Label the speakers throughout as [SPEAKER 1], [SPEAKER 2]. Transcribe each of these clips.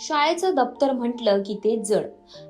[SPEAKER 1] शाळेचं दप्तर म्हटलं की ते जड.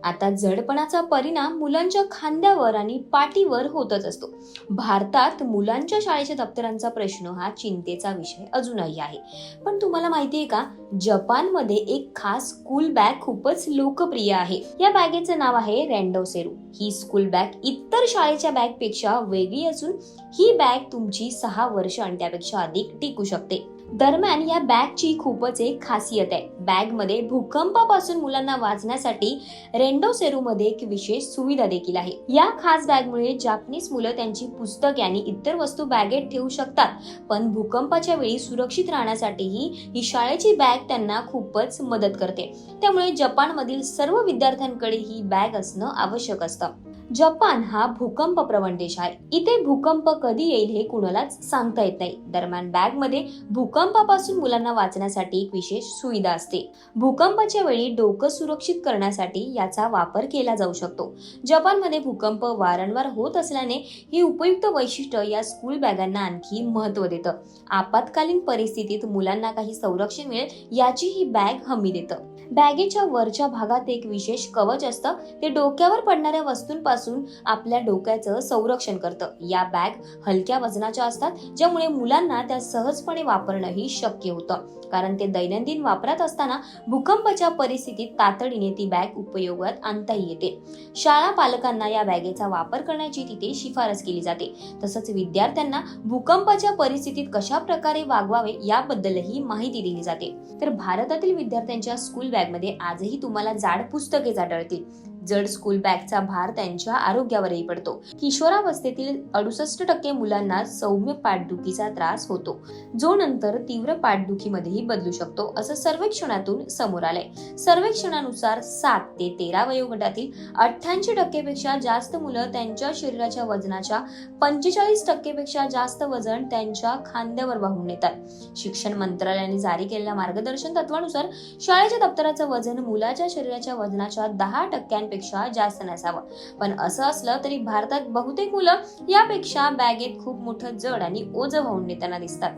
[SPEAKER 1] आता जडपणाचा परिणाम मुलांच्या खांद्यावर आणि पाठीवर होतच असतो. भारतात मुलांच्या शाळेच्या दप्तरांचा प्रश्न हा चिंतेचा विषय अजूनही आहे. पण तुम्हाला माहिती आहे का? जपानमध्ये एक खास स्कूल बॅग खूपच लोकप्रिय आहे. या बॅगेचं नाव आहे रँडोसेरू ही स्कूल बॅग इतर शाळेच्या बॅगपेक्षा वेगळी असून ही बॅग तुमची सहा वर्ष आणि त्यापेक्षा अधिक टिकू शकते. दरम्यान या बॅगची खूपच एक खासियत आहे. बॅगमध्ये भूकंपापासून मुलांना वाचण्यासाठी रेंडो सेरूमध्ये एक विशेष सुविधा देखील आहे. या खास बॅगमुळे जापनीज मुलं त्यांची पुस्तके आणि इतर वस्तू बॅगेत ठेवू शकतात. पण भूकंपाच्या वेळी सुरक्षित राहण्यासाठीही ही शाळेची बॅग त्यांना खूपच मदत करते. त्यामुळे जपानमधील सर्व विद्यार्थ्यांकडे ही बॅग असणं आवश्यक असतं. जपान हा भूकंप प्रवण देश आहे. इथे भूकंप कधी येईल हे कुणालाच सांगता येत नाही. दरम्यान बॅगमध्ये भूकंपापासून मुलांना वाचण्यासाठी एक विशेष सुविधा असते. भूकंपाच्या वेळी डोकं सुरक्षित करण्यासाठी याचा वापर केला जाऊ शकतो. जपानमध्ये भूकंप वारंवार होत असल्याने ही उपयुक्त वैशिष्ट्य या स्कूल बॅगांना आणखी महत्त्व देतं. आपत्कालीन परिस्थितीत मुलांना काही संरक्षण मिळेल याची ही बॅग हमी देतं. बॅगेच्या वरच्या भागात एक विशेष कवच असतं. ते डोक्यावर पडणाऱ्या वस्तूंपासून आपल्या डोक्याचं संरक्षण करतं. या बॅग हलक्या वजनाच्या असतात ज्यामुळे मुलांना त्या सहजपणे वापरणंही शक्य होतं. कारण ते दैनंदिन वापरात असताना भूकंपाच्या परिस्थितीत तातडीने ती बॅग उपयोगात आणता येते. शाळा पालकांना या बॅगेचा वापर करण्याची तिथे शिफारस केली जाते. तसंच विद्यार्थ्यांना भूकंपाच्या परिस्थितीत कशा प्रकारे वागवावे याबद्दलही माहिती दिली जाते. तर भारतातील विद्यार्थ्यांच्या स्कूल बॅग बॅगमध्ये आजही तुम्हाला जाड पुस्तकेच आढळतील जड स्कूल बॅगचा भार त्यांच्या आरोग्यावरही पडतो. किशोरावस्थेतील अडुसष्ट टक्के मुलांना सौम्य पाठदुखीचा त्रास होतो. जो नंतर तीव्र पाठदुखीमध्येही बदलू शकतो असं सर्वेक्षणातून समोर आलंय. सर्वेक्षणानुसार सात ते तेरा वयोगटातील अठ्ठ्याऐंशी टक्केपेक्षा जास्त मुलं त्यांच्या शरीराच्या वजनाच्या पंचेचाळीस टक्केपेक्षा जास्त वजन त्यांच्या खांद्यावर वाहून नेतात. शिक्षण मंत्रालयाने जारी केलेल्या मार्गदर्शन तत्वानुसार शाळेच्या दप्तराचं वजन मुलाच्या शरीराच्या वजनाच्या दहा पेक्षा जास्त नसावं. पण असं असलं तरी भारतात बहुतेक मुलं यापेक्षा बॅगेत खूप मोठं जड आणि ओझं वाहून नेताना दिसतात.